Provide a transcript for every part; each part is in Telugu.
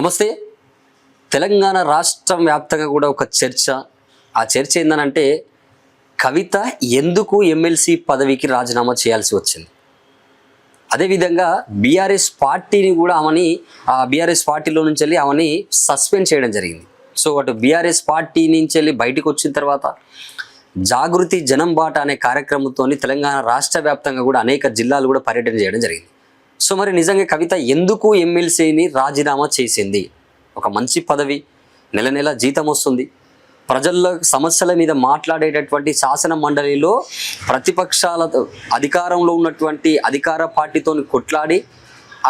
నమస్తే. తెలంగాణ రాష్ట్రం వ్యాప్తంగా కూడా ఒక చర్చ. ఆ చర్చ ఏందనంటే కవిత ఎందుకు ఎమ్మెల్సీ పదవికి రాజీనామా చేయాల్సి వచ్చింది? అదేవిధంగా బీఆర్ఎస్ పార్టీని కూడా ఆమెని ఆ బీఆర్ఎస్ పార్టీలో నుంచి వెళ్ళి ఆమెని సస్పెండ్ చేయడం జరిగింది. సో అటు బీఆర్ఎస్ పార్టీ నుంచి వెళ్ళి బయటకు వచ్చిన తర్వాత జాగృతి జనం బాట అనే కార్యక్రమంతో తెలంగాణ రాష్ట్ర వ్యాప్తంగా కూడా అనేక జిల్లాలు కూడా పర్యటన చేయడం జరిగింది. సో మరి నిజంగా కవిత ఎందుకు ఎమ్మెల్సీని రాజీనామా చేసింది? ఒక మంచి పదవి నెల నెల జీతం వస్తుంది. ప్రజల్లో సమస్యల మీద మాట్లాడేటటువంటి శాసన మండలిలో ప్రతిపక్షాలతో అధికారంలో ఉన్నటువంటి అధికార పార్టీతో కొట్లాడి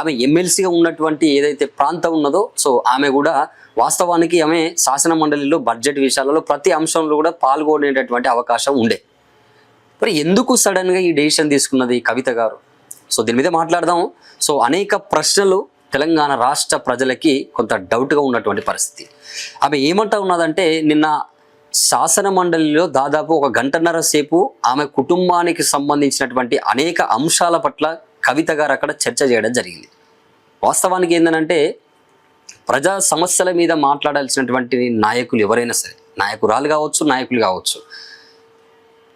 ఆమె ఎమ్మెల్సీగా ఉన్నటువంటి ఏదైతే ప్రాంతం ఉన్నదో సో ఆమె కూడా వాస్తవానికి ఆమె శాసన మండలిలో బడ్జెట్ విషయాలలో ప్రతి అంశంలో కూడా పాల్గొనేటటువంటి అవకాశం ఉండే. మరి ఎందుకు సడన్గా ఈ డెసిషన్ తీసుకున్నది కవిత గారు? సో దీని మీద మాట్లాడదాం. సో అనేక ప్రశ్నలు తెలంగాణ రాష్ట్ర ప్రజలకి కొంత డౌట్గా ఉన్నటువంటి పరిస్థితి. ఆమె ఏమంటా ఉన్నదంటే నిన్న శాసన మండలిలో దాదాపు ఒక గంటన్నర సేపు ఆమె కుటుంబానికి సంబంధించినటువంటి అనేక అంశాల పట్ల కవిత గారు అక్కడ చర్చ చేయడం జరిగింది. వాస్తవానికి ఏంటంటే ప్రజా సమస్యల మీద మాట్లాడాల్సినటువంటి నాయకులు ఎవరైనా సరే నాయకురాలు కావచ్చు నాయకులు కావచ్చు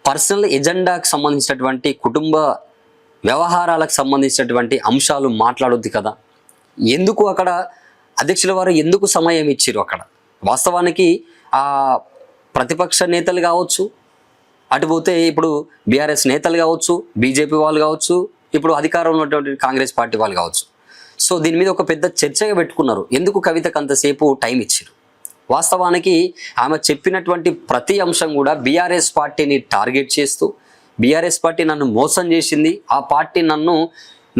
పర్సనల్ ఎజెండాకు సంబంధించినటువంటి కుటుంబ వ్యవహారాలకు సంబంధించినటువంటి అంశాలు మాట్లాడొద్దు కదా. ఎందుకు అక్కడ అధ్యక్షుల వారు ఎందుకు సమయం ఇచ్చారు అక్కడ? వాస్తవానికి ఆ ప్రతిపక్ష నేతలు కావచ్చు అటుపోతే ఇప్పుడు బీఆర్ఎస్ నేతలు కావచ్చు బీజేపీ వాళ్ళు కావచ్చు ఇప్పుడు అధికారంలో ఉన్నటువంటి కాంగ్రెస్ పార్టీ వాళ్ళు కావచ్చు. సో దీని మీద ఒక పెద్ద చర్చగా పెట్టుకున్నారు. ఎందుకు కవితకు అంతసేపు టైం ఇచ్చారు వాస్తవానికి ఆమె చెప్పినటువంటి ప్రతి అంశం కూడా బీఆర్ఎస్ పార్టీని టార్గెట్ చేస్తూ బీఆర్ఎస్ పార్టీ నన్ను మోసం చేసింది ఆ పార్టీ నన్ను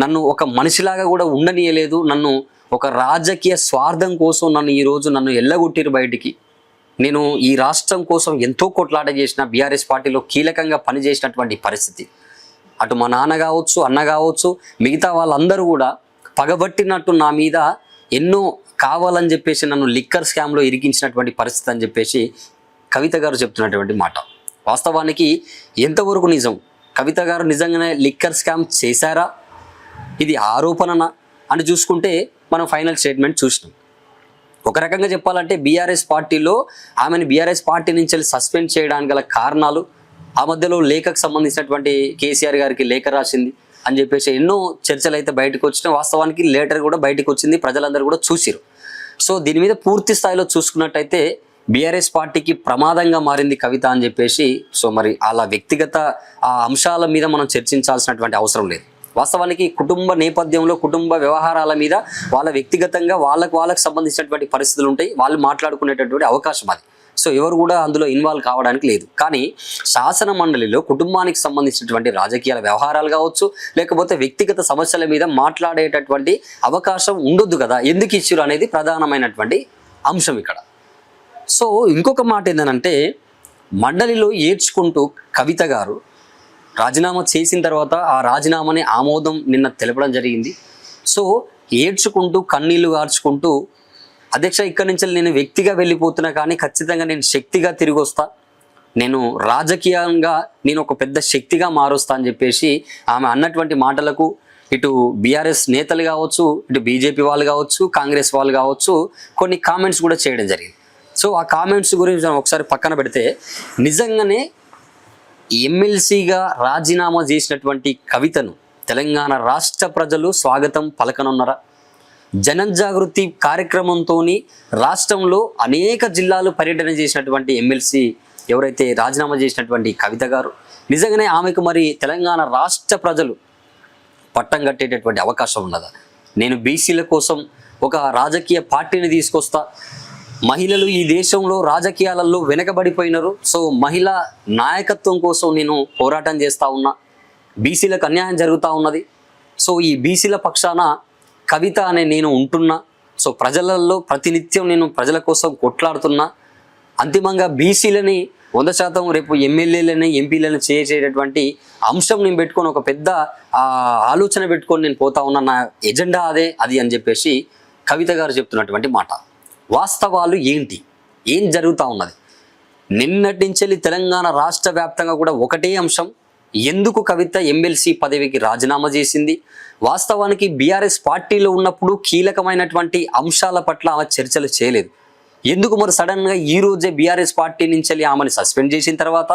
నన్ను ఒక మనిషిలాగా కూడా ఉండనీయలేదు నన్ను ఒక రాజకీయ స్వార్థం కోసం నన్ను ఈరోజు నన్ను ఎల్లగొట్టిరు బయటికి. నేను ఈ రాష్ట్రం కోసం ఎంతో కొట్లాట చేసిన బీఆర్ఎస్ పార్టీలో కీలకంగా పనిచేసినటువంటి పరిస్థితి. అటు మా నాన్న కావచ్చు అన్న కావచ్చు మిగతా వాళ్ళందరూ కూడా పగబట్టినట్టు నా మీద ఎన్నో కావాలని చెప్పేసి నన్ను లిక్కర్ స్కామ్లో ఇరికించినటువంటి పరిస్థితి అని చెప్పేసి కవిత గారు చెప్తున్నటువంటి మాట. వాస్తవానికి ఎంతవరకు నిజం? కవిత గారు నిజంగానే లిక్కర్ స్కామ్ చేశారా? ఇది ఆరోపణనా? అని చూసుకుంటే మనం ఫైనల్ స్టేట్మెంట్ చూసినాం. ఒక రకంగా చెప్పాలంటే బీఆర్ఎస్ పార్టీలో ఆమెను బీఆర్ఎస్ పార్టీ నుంచి వెళ్ళి సస్పెండ్ చేయడానికి గల కారణాలు ఆ మధ్యలో లేఖకు సంబంధించినటువంటి కేసీఆర్ గారికి లేఖ రాసింది అని చెప్పేసి ఎన్నో చర్చలు అయితే బయటకు వచ్చిన వాస్తవానికి లేటర్ కూడా బయటకు వచ్చింది. ప్రజలందరూ కూడా చూసిరు సో దీని మీద పూర్తి స్థాయిలో చూసుకున్నట్టయితే బీఆర్ఎస్ పార్టీకి ప్రమాదంగా మారింది కవిత అని చెప్పేసి సో మరి అలా వ్యక్తిగత ఆ అంశాల మీద మనం చర్చించాల్సినటువంటి అవసరం లేదు. వాస్తవానికి కుటుంబ నేపథ్యంలో కుటుంబ వ్యవహారాల మీద వాళ్ళ వ్యక్తిగతంగా వాళ్ళకు వాళ్ళకు సంబంధించినటువంటి పరిస్థితులు ఉంటాయి వాళ్ళు మాట్లాడుకునేటటువంటి అవకాశం అది. సో ఎవరు కూడా అందులో ఇన్వాల్వ్ కావడానికి లేదు. కానీ శాసన మండలిలో కుటుంబానికి సంబంధించినటువంటి రాజకీయాల వ్యవహారాలు కావచ్చు లేకపోతే వ్యక్తిగత సమస్యల మీద మాట్లాడేటటువంటి అవకాశం ఉండొద్దు కదా? ఎందుకు ఇచ్చారు అనేది ప్రధానమైనటువంటి అంశం ఇక్కడ. సో ఇంకొక మాట ఏంటంటే మండలిలో ఏడ్చుకుంటూ కవిత గారు రాజీనామా చేసిన తర్వాత ఆ రాజీనామాని ఆమోదం నిన్న తెలపడం జరిగింది. సో ఏడ్చుకుంటూ కన్నీళ్ళు గార్చుకుంటూ అధ్యక్ష ఇక్కడి నుంచి నేను వ్యక్తిగా వెళ్ళిపోతున్నా కానీ ఖచ్చితంగా నేను శక్తిగా తిరిగి వస్తా నేను రాజకీయంగా నేను ఒక పెద్ద శక్తిగా మారుస్తా అని చెప్పేసి ఆమె అన్నటువంటి మాటలకు ఇటు బీఆర్ఎస్ నేతలు కావచ్చు ఇటు బీజేపీ వాళ్ళు కావచ్చు కాంగ్రెస్ వాళ్ళు కావచ్చు కొన్ని కామెంట్స్ కూడా చేయడం జరిగింది. సో ఆ కామెంట్స్ గురించి మనం ఒకసారి పక్కన పెడితే నిజంగానే ఎమ్మెల్సీగా రాజీనామా చేసినటువంటి కవితను తెలంగాణ రాష్ట్ర ప్రజలు స్వాగతం పలకనున్నారా? జనజాగృతి కార్యక్రమంతో రాష్ట్రంలో అనేక జిల్లాలు పర్యటన చేసినటువంటి ఎమ్మెల్సీ ఎవరైతే రాజీనామా చేసినటువంటి కవిత గారు నిజంగానే ఆమెకు మరి తెలంగాణ రాష్ట్ర ప్రజలు పట్టం కట్టేటటువంటి అవకాశం ఉన్నదా? నేను బీసీల కోసం ఒక రాజకీయ పార్టీని తీసుకొస్తా మహిళలు ఈ దేశంలో రాజకీయాలలో వెనకబడిపోయినారు. సో మహిళా నాయకత్వం కోసం నేను పోరాటం చేస్తూ ఉన్నా. బీసీలకు అన్యాయం జరుగుతూ ఉన్నది. సో ఈ బీసీల పక్షాన కవిత అనే నేను ఉంటున్నా. సో ప్రజలలో ప్రతినిత్యం నేను ప్రజల కోసం కొట్లాడుతున్నా. అంతిమంగా బీసీలని వంద శాతం రేపు ఎమ్మెల్యేలని ఎంపీలను చేసేటటువంటి అంశం నేను పెట్టుకొని ఒక పెద్ద ఆలోచన పెట్టుకొని నేను పోతా ఉన్నా. నా ఎజెండా అదే అది అని చెప్పేసి కవిత గారు చెప్తున్నటువంటి మాట. వాస్తవాలు ఏంటి? ఏం జరుగుతూ ఉన్నది? నిన్నటి నుంచి తెలంగాణ రాష్ట్ర వ్యాప్తంగా కూడా ఒకటే అంశం. ఎందుకు కవిత ఎమ్మెల్సీ పదవికి రాజీనామా చేసింది? వాస్తవానికి బీఆర్ఎస్ పార్టీలో ఉన్నప్పుడు కీలకమైనటువంటి అంశాల పట్ల ఆమె చర్చలు చేయలేదు. ఎందుకు మరి సడన్గా ఈ రోజే బీఆర్ఎస్ పార్టీ నుంచి వెళ్ళి ఆమెను సస్పెండ్ చేసిన తర్వాత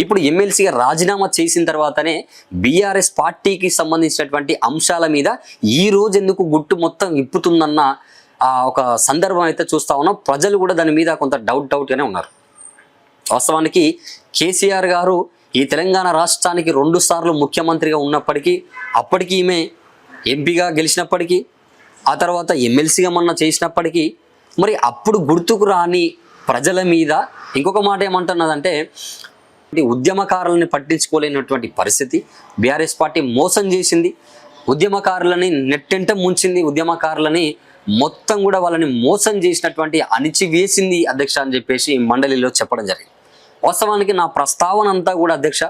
ఇప్పుడు ఎమ్మెల్సీగా రాజీనామా చేసిన తర్వాతనే బీఆర్ఎస్ పార్టీకి సంబంధించినటువంటి అంశాల మీద ఈ రోజు ఎందుకు గుట్టు మొత్తం ఇప్పుతుందన్న ఒక సందర్భం అయితే చూస్తా ఉన్నాం. ప్రజలు కూడా దాని మీద కొంత డౌట్ డౌట్గానే ఉన్నారు. వాస్తవానికి కేసీఆర్ గారు ఈ తెలంగాణ రాష్ట్రానికి రెండు సార్లు ముఖ్యమంత్రిగా ఉన్నప్పటికీ అప్పటికి ఈమె ఎంపీగా గెలిచినప్పటికీ ఆ తర్వాత ఎమ్మెల్సీగా మొన్న చేసినప్పటికీ మరి అప్పుడు గుర్తుకు రాని ప్రజల మీద ఇంకొక మాట ఏమంటున్నదంటే ఉద్యమకారులని పట్టించుకోలేనటువంటి పరిస్థితి. బీఆర్ఎస్ పార్టీ మోసం చేసింది. ఉద్యమకారులని నెట్టెంట ముంచింది ఉద్యమకారులని మొత్తం కూడా వాళ్ళని మోసం చేసినటువంటి అణిచివేసింది అధ్యక్ష అని చెప్పేసి మండలిలో చెప్పడం జరిగింది. వాస్తవానికి నా ప్రస్తావన అంతా కూడా అధ్యక్ష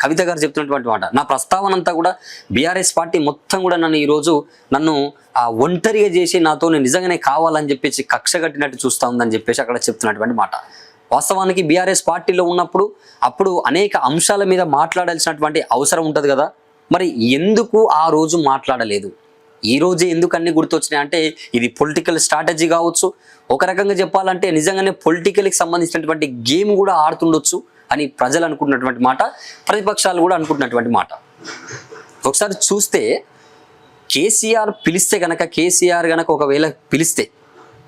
కవిత గారు చెప్తున్నటువంటి మాట నా ప్రస్తావన అంతా కూడా బీఆర్ఎస్ పార్టీ మొత్తం కూడా నన్ను ఈరోజు నన్ను ఆ ఒంటరిగా చేసి నాతో నిజంగానే కావాలని చెప్పేసి కక్ష కట్టినట్టు చూస్తా ఉందని చెప్పేసి అక్కడ చెప్తున్నటువంటి మాట. వాస్తవానికి బీఆర్ఎస్ పార్టీలో ఉన్నప్పుడు అప్పుడు అనేక అంశాల మీద మాట్లాడాల్సినటువంటి అవసరం ఉంటుంది కదా. మరి ఎందుకు ఆ రోజు మాట్లాడలేదు? ఈ రోజే ఎందుకు అన్ని గుర్తొచ్చినాయి అంటే ఇది పొలిటికల్ స్ట్రాటజీ కావచ్చు. ఒక రకంగా చెప్పాలంటే నిజంగానే పొలిటికల్కి సంబంధించినటువంటి గేమ్ కూడా ఆడుతుండొచ్చు అని ప్రజలు అనుకుంటున్నటువంటి మాట ప్రతిపక్షాలు కూడా అనుకుంటున్నటువంటి మాట. ఒకసారి చూస్తే కేసీఆర్ పిలిస్తే కనుక కేసీఆర్ కనుక ఒకవేళ పిలిస్తే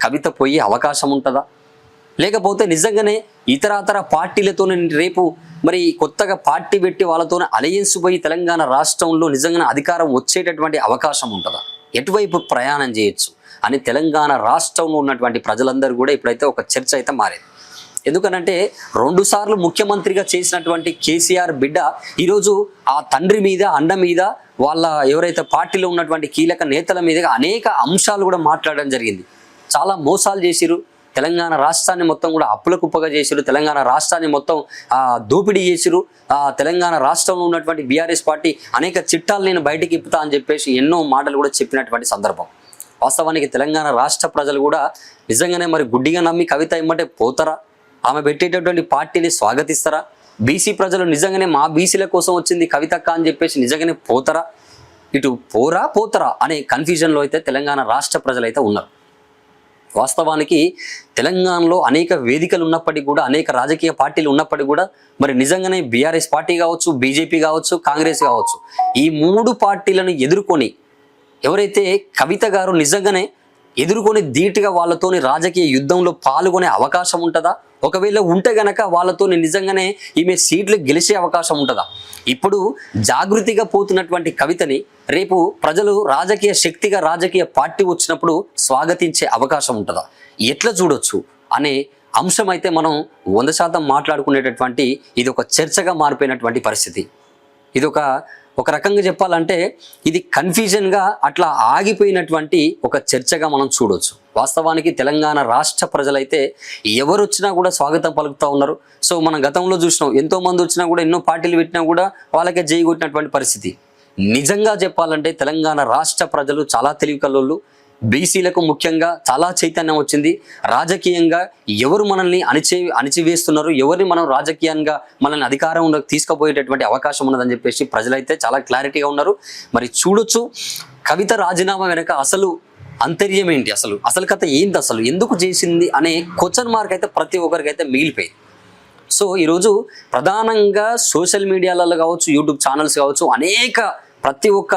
కవిత పోయే అవకాశం ఉంటుందా? లేకపోతే నిజంగానే ఇతరాతర పార్టీలతో రేపు మరి కొత్తగా పార్టీ పెట్టి వాళ్ళతో అలయన్స్ పోయి తెలంగాణ రాష్ట్రంలో నిజంగానే అధికారం వచ్చేటటువంటి అవకాశం ఉంటుందా? ఎటువైపు ప్రయాణం చేయొచ్చు? అని తెలంగాణ రాష్ట్రంలో ఉన్నటువంటి ప్రజలందరూ కూడా ఇప్పుడైతే ఒక చర్చ అయితే మారింది. ఎందుకనంటే రెండు సార్లు ముఖ్యమంత్రిగా చేసినటువంటి కేసీఆర్ బిడ్డ ఈరోజు ఆ తండ్రి మీద అండ మీద వాళ్ళ ఎవరైతే పార్టీలో ఉన్నటువంటి కీలక నేతల మీద అనేక అంశాలు కూడా మాట్లాడడం జరిగింది. చాలా మోసాలు చేసిరు తెలంగాణ రాష్ట్రాన్ని మొత్తం కూడా అప్పుల కుప్పగా చేసిరు తెలంగాణ రాష్ట్రాన్ని మొత్తం దోపిడీ చేసిరు తెలంగాణ రాష్ట్రంలో ఉన్నటువంటి బీఆర్ఎస్ పార్టీ అనేక చిట్టాలు నేను బయటకి ఇప్పుతా అని చెప్పేసి ఎన్నో మాటలు కూడా చెప్పినటువంటి సందర్భం. వాస్తవానికి తెలంగాణ రాష్ట్ర ప్రజలు కూడా నిజంగానే మరి గుడ్డిగా నమ్మి కవిత ఇమ్మంటే పోతారా? ఆమె పెట్టేటటువంటి పార్టీని స్వాగతిస్తారా? బీసీ ప్రజలు నిజంగానే మా బీసీల కోసం వచ్చింది కవితక్క అని చెప్పేసి నిజంగానే పోతారా? ఇటు పోరా పోతారా అనే కన్ఫ్యూజన్లో అయితే తెలంగాణ రాష్ట్ర ప్రజలు అయితే ఉన్నారు. వాస్తవానికి తెలంగాణలో అనేక వేదికలు ఉన్నప్పటికీ కూడా అనేక రాజకీయ పార్టీలు ఉన్నప్పటికీ కూడా మరి నిజంగానే బీఆర్ఎస్ పార్టీ కావచ్చు బీజేపీ కావచ్చు కాంగ్రెస్ కావచ్చు ఈ మూడు పార్టీలను ఎదుర్కొని ఎవరైతే కవిత గారు నిజంగానే ఎదుర్కొని ధీటుగా వాళ్ళతోని రాజకీయ యుద్ధంలో పాల్గొనే అవకాశం ఉంటుందా? ఒకవేళ ఉంటే గనక వాళ్ళతోని నిజంగానే ఈమె సీట్లు గెలిచే అవకాశం ఉంటుందా? ఇప్పుడు జాగృతిగా పోతున్నటువంటి కవితని రేపు ప్రజలు రాజకీయ శక్తిగా రాజకీయ పార్టీ వచ్చినప్పుడు స్వాగతించే అవకాశం ఉంటుందా? ఎట్లా చూడొచ్చు? అనే అంశం అయితే మనం వంద శాతం మాట్లాడుకునేటటువంటి ఇది ఒక చర్చగా మారిపోయినటువంటి పరిస్థితి. ఇది ఒక ఒక రకంగా చెప్పాలంటే ఇది కన్ఫ్యూజన్గా అట్లా ఆగిపోయినటువంటి ఒక చర్చగా మనం చూడవచ్చు వాస్తవానికి తెలంగాణ రాష్ట్ర ప్రజలైతే ఎవరు వచ్చినా కూడా స్వాగతం పలుకుతూ ఉన్నారు. సో మనం గతంలో చూసినాం ఎంతో మంది వచ్చినా కూడా ఎన్నో పార్టీలు పెట్టినా కూడా వాళ్ళకే జై కొట్టినటువంటి పరిస్థితి. నిజంగా చెప్పాలంటే తెలంగాణ రాష్ట్ర ప్రజలు చాలా తెలివికల్లోళ్ళు బీసీలకు ముఖ్యంగా చాలా చైతన్యం వచ్చింది. రాజకీయంగా ఎవరు మనల్ని అణిచి అణిచివేస్తున్నారు ఎవరిని మనం రాజకీయంగా మనల్ని అధికారంలోకి తీసుకుపోయేటటువంటి అవకాశం ఉన్నదని చెప్పేసి ప్రజలైతే చాలా క్లారిటీగా ఉన్నారు. మరి చూడొచ్చు కవిత రాజీనామా వెనక అసలు అంతర్యం ఏంటి అసలు? అసలు కథ ఏంటి అసలు? ఎందుకు చేసింది అనే క్వశ్చన్ మార్క్ అయితే ప్రతి ఒక్కరికి అయితే మిగిలిపోయింది. సో ఈరోజు ప్రధానంగా సోషల్ మీడియాలలో కావచ్చు యూట్యూబ్ ఛానల్స్ కావచ్చు అనేక ప్రతి ఒక్క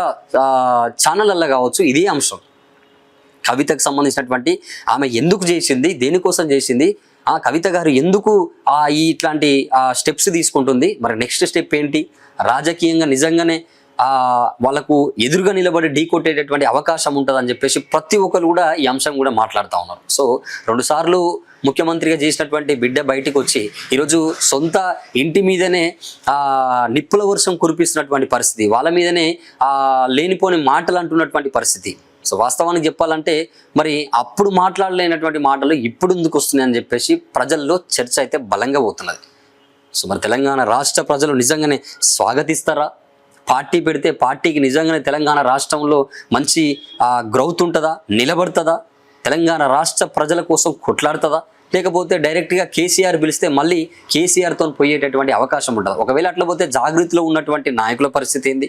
ఛానళ్ళల్లో కావచ్చు ఇదే అంశం. కవితకు సంబంధించినటువంటి ఆమె ఎందుకు చేసింది దేనికోసం చేసింది ఆ కవిత గారు ఎందుకు ఆ ఈ ఇట్లాంటి స్టెప్స్ తీసుకుంటుంది మరి నెక్స్ట్ స్టెప్ ఏంటి? రాజకీయంగా నిజంగానే ఆ వాళ్ళకు ఎదురుగా నిలబడి ఢీ కొట్టేటటువంటి అవకాశం ఉంటుంది అని చెప్పేసి ప్రతి ఒక్కరు కూడా ఈ అంశం కూడా మాట్లాడుతూ ఉన్నారు. సో రెండుసార్లు ముఖ్యమంత్రిగా చేసినటువంటి బిడ్డ బయటకు వచ్చి ఈరోజు సొంత ఇంటి మీదనే ఆ నిప్పుల వర్షం కురిపిస్తున్నటువంటి పరిస్థితి వాళ్ళ మీదనే ఆ లేనిపోని మాటలు అంటున్నటువంటి పరిస్థితి. సో వాస్తవానికి చెప్పాలంటే మరి అప్పుడు మాట్లాడలేనటువంటి మాటలు ఇప్పుడు ఎందుకు వస్తున్నాయని చెప్పేసి ప్రజల్లో చర్చ అయితే బలంగా పోతున్నది. సో మరి తెలంగాణ రాష్ట్ర ప్రజలు నిజంగానే స్వాగతిస్తారా? పార్టీ పెడితే పార్టీకి నిజంగానే తెలంగాణ రాష్ట్రంలో మంచి గ్రౌత్ ఉంటుందా? నిలబడుతుందా? తెలంగాణ రాష్ట్ర ప్రజల కోసం కొట్లాడుతుందా? లేకపోతే డైరెక్ట్గా కేసీఆర్ పిలిస్తే మళ్ళీ కేసీఆర్తో పోయేటటువంటి అవకాశం ఉంటుంది? ఒకవేళ అట్లా పోతే జాగృతిలో ఉన్నటువంటి నాయకుల పరిస్థితి ఏంది?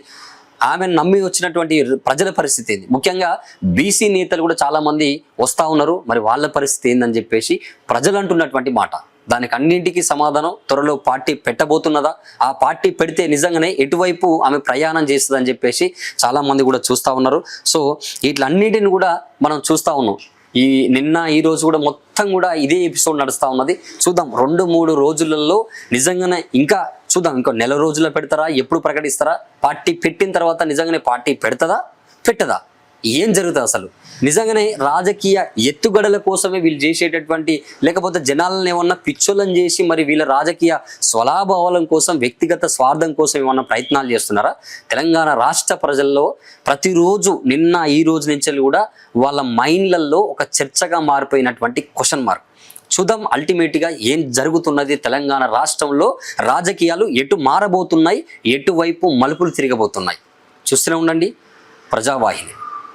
ఆమెను నమ్మి వచ్చినటువంటి ప్రజల పరిస్థితి ఏంది? ముఖ్యంగా బీసీ నేతలు కూడా చాలామంది వస్తూ ఉన్నారు. మరి వాళ్ళ పరిస్థితి ఏందని చెప్పేసి ప్రజలు అంటున్నటువంటి మాట. దానికి అన్నింటికీ సమాధానం త్వరలో పార్టీ పెట్టబోతున్నదా? ఆ పార్టీ పెడితే నిజంగానే ఎటువైపు ఆమె ప్రయాణం చేస్తుందని చెప్పేసి చాలామంది కూడా చూస్తూ ఉన్నారు. సో వీటిలన్నిటిని కూడా మనం చూస్తూ ఉన్నాం. ఈ నిన్న ఈ రోజు కూడా మొత్తం కూడా ఇదే ఎపిసోడ్ నడుస్తూ ఉన్నది. చూద్దాం రెండు మూడు రోజులలో నిజంగానే ఇంకా చూద్దాం ఇంకో నెల రోజుల్లో పెడతారా? ఎప్పుడు ప్రకటిస్తారా? పార్టీ పెట్టిన తర్వాత నిజంగానే పార్టీ పెడతదా? పెట్టదా? ఏం జరుగుతుంది అసలు? నిజంగానే రాజకీయ ఎత్తుగడల కోసమే వీళ్ళు చేసేటటువంటి లేకపోతే జనాలను ఏమన్నా పిచ్చోళ్ళని చేసి మరి వీళ్ళ రాజకీయ స్వలాభావాలం కోసం వ్యక్తిగత స్వార్థం కోసం ఏమన్నా ప్రయత్నాలు చేస్తున్నారా? తెలంగాణ రాష్ట్ర ప్రజల్లో ప్రతిరోజు నిన్న ఈ రోజు నుంచి కూడా వాళ్ళ మైండ్లలో ఒక చర్చగా మారిపోయినటువంటి క్వశ్చన్ మార్క్. చూద్దాం. అల్టిమేట్గా ఏం జరుగుతున్నది తెలంగాణ రాష్ట్రంలో? రాజకీయాలు ఎటు మారబోతున్నాయి? ఎటువైపు మలుపులు తిరగబోతున్నాయి? చూస్తూనే ఉండండి. ప్రజావాహిని.